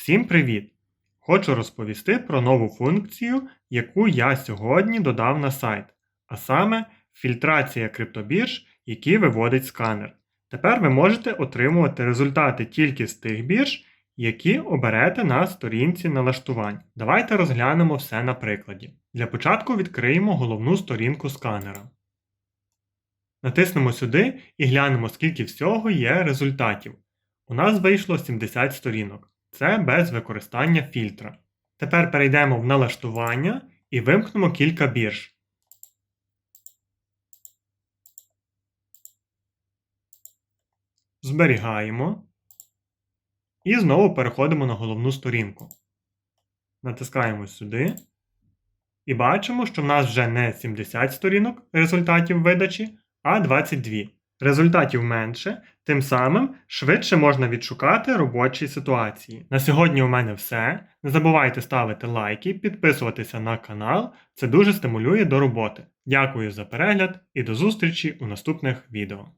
Всім привіт! Хочу розповісти про нову функцію, яку я сьогодні додав на сайт, а саме фільтрація криптобірж, які виводить сканер. Тепер ви можете отримувати результати тільки з тих бірж, які оберете на сторінці налаштувань. Давайте розглянемо все на прикладі. Для початку відкриємо головну сторінку сканера. Натиснемо сюди і глянемо, скільки всього є результатів. У нас вийшло 70 сторінок. Це без використання фільтра. Тепер перейдемо в налаштування і вимкнемо кілька бірж. Зберігаємо. І знову переходимо на головну сторінку. Натискаємо сюди. І бачимо, що в нас вже не 70 сторінок результатів видачі, а 22. Результатів менше, тим самим швидше можна відшукати робочі ситуації. На сьогодні у мене все. Не забувайте ставити лайки, підписуватися на канал, це дуже стимулює до роботи. Дякую за перегляд і до зустрічі у наступних відео.